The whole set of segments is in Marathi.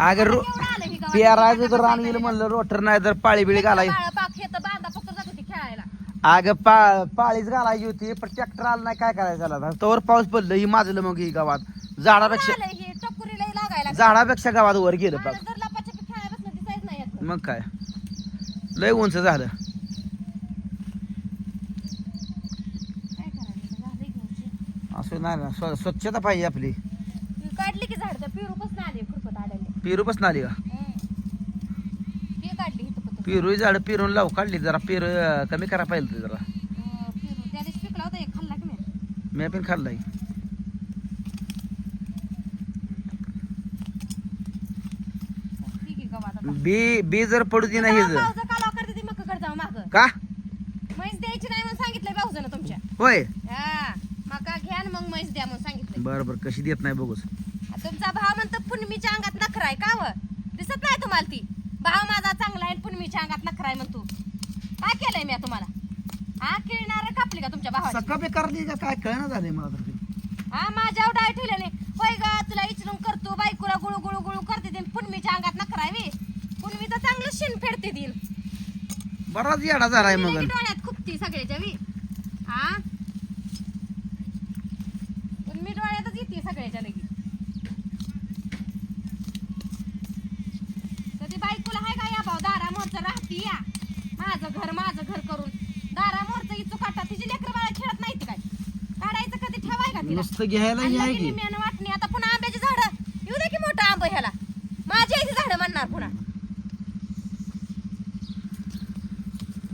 अगं रो. पेरायचं तर रान गेलं म्हणलं रोटर नाही तर पाळी बिळी घालाय अगं पा पाळीच घालायची होती पण ट्रॅक्टर आला नाही काय करायचं त्याला तवर पाऊस पडलं ही माजलं मग ही गावात. झाडापेक्षा झाडापेक्षा गावात वर गेलं नाही. मग काय? लय उंच झालं. झालं असं नाही ना स्व- स्वच्छता पाहिजे आपली. काढली की झाड त्या पिरू पण आली. पेरू पण आली का? हे पेरू झाड पेरून लाव काढली जरा पेरू कमी करा पाहिजे जरा. मी मी पण खाल्लाय. बी बी जर पडू दे नाही माग का? म्हैस द्यायची नाही म्हणून सांगितलंय भाऊजन तुमच्या. होय. हा मका घ्या आणि मग म्हैस द्या म्हणून सांगितलंय. बर बर कशी देत नाही बघूस तुमचा भाव म्हणतो पुनमीच्या अंगात नखरा आहे का व? दिसत नाही तुम्हाला ती. भाव माझा चांगला आहे पुनमीच्या अंगात नखरा आहे म्हणतो. काय केलंय मी तुम्हाला? हा किळणार कापली का तुमच्या भावाची? सकाळ बेकारली का काय कळना झाले मला तर ते. हा माझ्यावर डाय ठेवल्याने होय ग तुला इचलून करतो बायकोला गुळू गुळू गुळू करते दिन पुनमीच्या अंगात नखरा आहे बे. पुनमी तर चांगलं शिन फेडते दिन. बराच येडा झालाय मग डोळ्यात खुपती सगळ्याच्या बी हा पुनमी डोळ्यातच येते सगळ्याच्या लगी कधी बायकोला हाय का या भाऊ दारा मोरचं राहती या माझं घर माझं घर करून दारा मोरचं इचू काटा तिची लेकर बाळा खेळत नाही ती काय काढायचं कधी ठेवाय का तिला नुसतं घ्यायला आणलं आहे की की? निम्म्यानं वाटणी आता पुन्हा आंब्याची झाडं. येऊ दे की मोठं आंब ह्याला. माझी ती झाडं म्हणणार पुन्हा.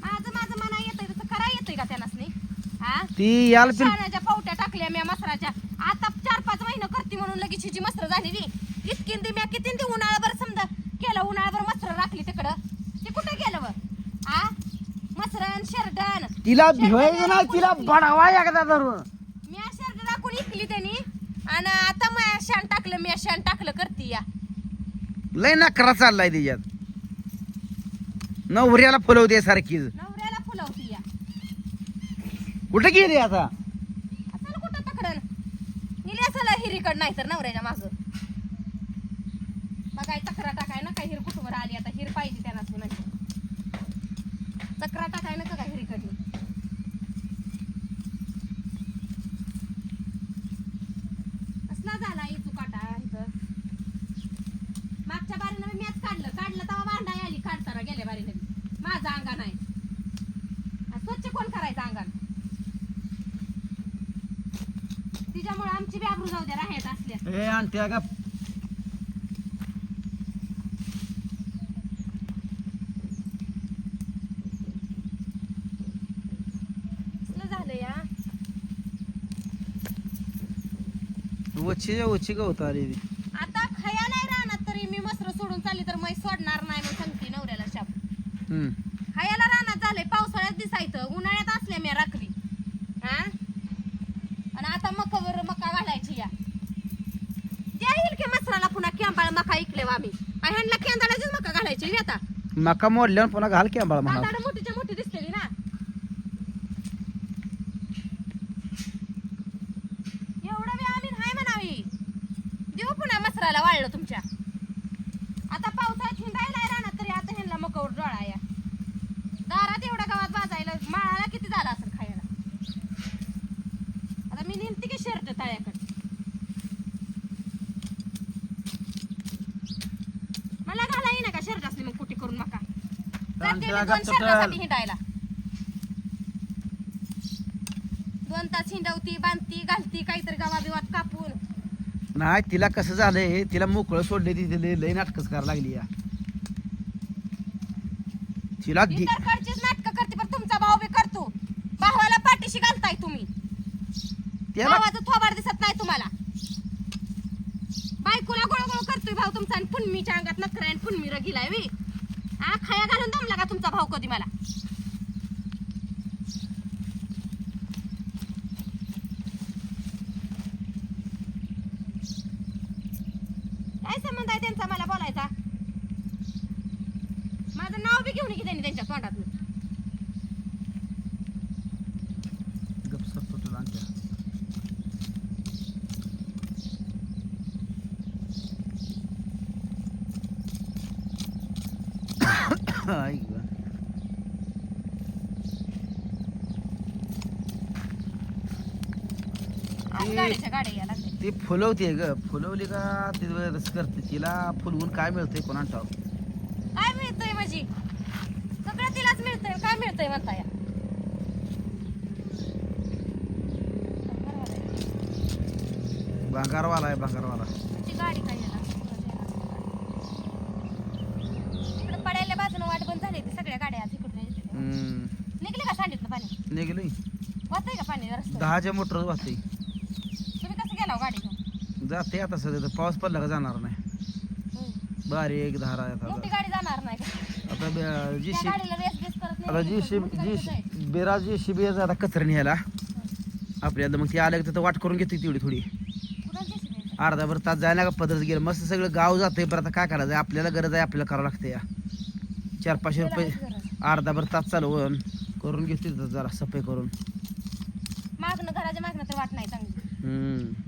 माझं माझं मना येतंय. तसं करा येतंय का त्यानाच हा? ती याल पिल पावट्या टाकल्या म्या मसराच्या. आता चार पाच महिने करते म्हणून लगेच हिची मसर झाली ती इतकींदी म्या कितींदी उन्हाळाभर समजा केलं उन्हाळाभर मसर राखली तिकडं. ते कुठं गेलं व? आ? मसरण शेरडण तिला भिवायचं नाही तिला बडावा एकदा धरून मी शर्ट टाकून इकली त्यांनी आणि आता मी शान टाकलं मी शान टाकलं करते या. लय नकरा चाललाय तिच्यात नवऱ्याला फुलवते सारखीच. नवऱ्याला फुलवती या. कुठे गेली आता? असाल कुठं तकडन गेली असाल हिरीकड नाही तर नवऱ्याच्या माग. बघाय चक्रा टाकाय ना काय हिर कुठवर आली आता हिर पाहिजे त्यांना म्हणजे चक्रा टाकाय नका काय हिरीकडनी असला झाला इचू काटा इथं मागच्या बारीनं मी मॅच काढलं काढलं तेव्हा भांडाय आली काढताना गेल्या बारीनं माझं अंगण आहे. स्वच्छ कोण करायचं अंगण तिच्यामुळे आमची बी आबरू जाऊ द्या राहत असल्या. ए आणते का कसलं झालं या? वच्ची वच्ची गवत आली. आता खया नाही राहणार तरी मी मसर सोडून चालली तर मै सोडणार नाही म्हणून सांगते नवऱ्याला शाप हम्म. खयाला राहणार झालंय पावसाळ्यात दिसायचं मी राखली हा? आणि आता मकावर मका घालायची या. येईल की मसराला पुन्हा केंबाळ मका इकले आम्ही. ह्यांना केंदाळाचीच मका घालायची रे आता. मका मोडल्यावर पुन्हा घाल की आंबाळा म्हणा. कांदाड मोठीच्या मोठी दिसतेली ना. एवढं बी आम्ही नाही म्हणावी. देऊ पुन्हा मसराला वाळलं तुमच्या. आता पावसाळ्यात हिंडायला राहणार तरी आता ह्यांना मकावर डोळा या. माळाला किती झाला असेल खायला? आता मी नेमती की शर्ट तळ्याकडे? मला घाला येईना का शर्ट असली मग कुठे करून मका? जाते मी त्या दोन शर्टासाठी हिंडायला. दोन तास हिंडवती बांधती घालती काहीतरी गावा बिवात कापून. नाही तिला कसं झालंय तिला मोकळं सोडले ती लय लय नाटकच करायला लागली या. तिला दि- इतर कडचीच नाटकं करते पण तुमचा भाऊ बी करतो. भावाला पाठीशी घालताय तुम्ही. त्याला भावाचं थोबाड दिसत नाही तुम्हाला. बायकोला गोळगोळ करतोय भाऊ तुमचा आणि पुन्मीच्या अंगात नखरा आणि पुन्मी रगिलाय वी आ खाया घालून दमला का तुमचा भाऊ कधी मला काय संबंध आहे त्यांचा मला बोलायचा माझं नाव बी घेऊन ये की त्यांनी त्यांच्या तोंडात गपसप तुला आणते. ऐक गं. गाड्या यायला लागल्या. ती फुलवते ग. फुलवली का ती रस करते. तिला फुलवून काय मिळतंय कोणा ठाव काय मिळतंय माझी? सगळं तिलाच मिळतंय. काय मिळतंय म्हणता या भांगारवाला आहे भांगारवाला. तुमची गाडी काय यायला इकडे पडायला बाजूने वाट बंद झाली ती सगळ्या गाड्या आज इकडून येते. हम्म. निघले का सांडितलं पाणी? निघलोय वाचतंय का पाणी रस्त्यावर? दहाच्या मोटर कसं गेला हो गाडी घेऊन. जाते आता सध्या तर. पाऊस पडला का जाणार नाही. बारीक धारा आहे मोठी आता गाडी जाणार नाही का? आता बे- जी त्या शी गाडीला रेस बेस करत आता नाही जी मोठी जी. बेरा शिबी आता कचरा न्यायला आपल्याला मग ती आलं की तिथं वाट करून घेते तेवढी थोडी. कुणाला JCB आहे? अर्धाभर तास जायला का पदरच गेलं. मस्त सगळं गाव जातंय बरं आता काय करायचं? आपल्याला गरज आहे आपल्याला करावं लागतं या. चार पाचशे त्याला रुपये काहीच गरज. अर्धाभर तास चालवून करून घेते तिथं जरा सफाई करून. मागणं घराच्या मागणं तर वाट नाही चांगली. हम्म.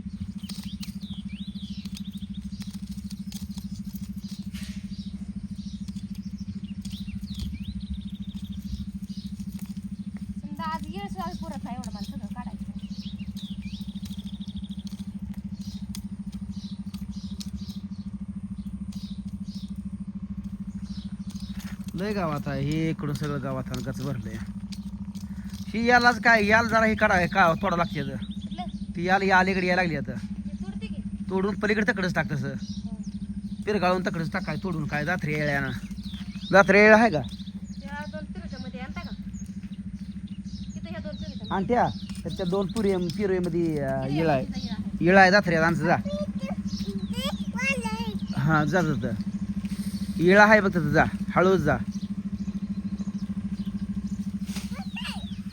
सुद्धा पुरत नाही एवढं मला सगळं काढायचं. लय गावात आहे हे इकडून सगळं गावात गच भरलंय. ही यालाच काय याला जरा हे काढा का तोडा लागते आता. ती याला या अलीकडे यायला लागली आता. ते तुरते की? तोडून पलीकडे तकडच टाक तसं. हो. पिरगाळून तकडच टाकाय तोडून काय जात्रे येळ्यानं जात्रे येळ आहे का त्या दोन पिरूच्या मध्ये आणता का तिथं ह्या दोन पिरूच्या आणि त्या त्याच्या दोन पुरे पिरेमध्ये मध्ये. येळ आहे येळ आहे. जात्रे आमचं जा. हां जा जा. येळा आहे बघ जा. हळूच जा.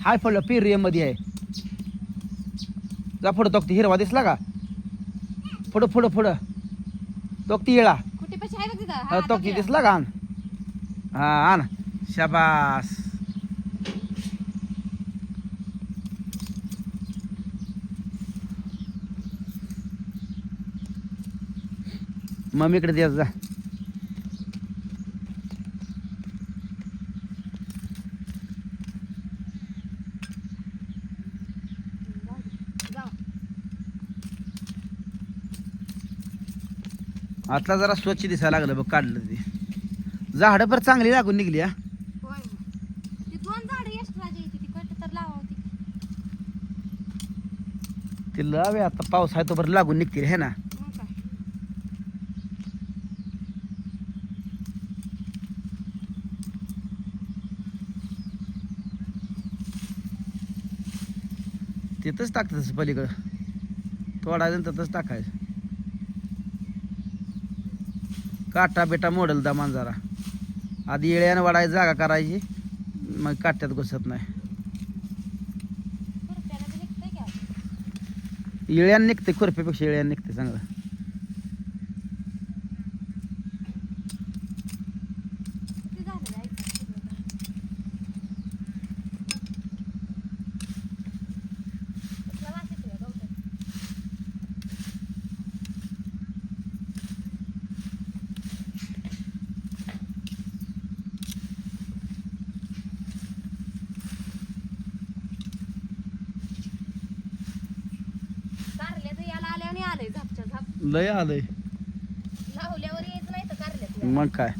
हाय पडलं पिरियममध्ये आहे. जा पुढं तोक्ती हिरवा दिसला का? पुढं पुढं पुढं. तोक्ती तोक्ती गेला. दिसला का? आण. हा आण. शाबास. मम्मीकडे द्या जा. आता जरा स्वच्छ दिसायला लागलं बघ काढलं ते झाडं पर चांगली लागून निघली हा. ती लावा होती ते लावे आता पाऊस आहे तो बरं लागून निघतील हे ना तिथंच टाकतं तसं पलीकडं. तोडायचं तिथंच टाकायचं. काटा बेटा मोडल दमान जरा आधी येळ्यानं वाढायची जागा करायची मग काट्यात घुसत नाही. येळ्यानं निघते खुरप्यापेक्षा येळ्यानं निघते चांगलं किती झालं रे ऐका. कसला वास येतोय या गवतात? कारल्याचं याला आल्या आणि आलंय झापच्या झाप लय आलंय. लावल्यावर यायचं नाही तर कारल्यात मग काय?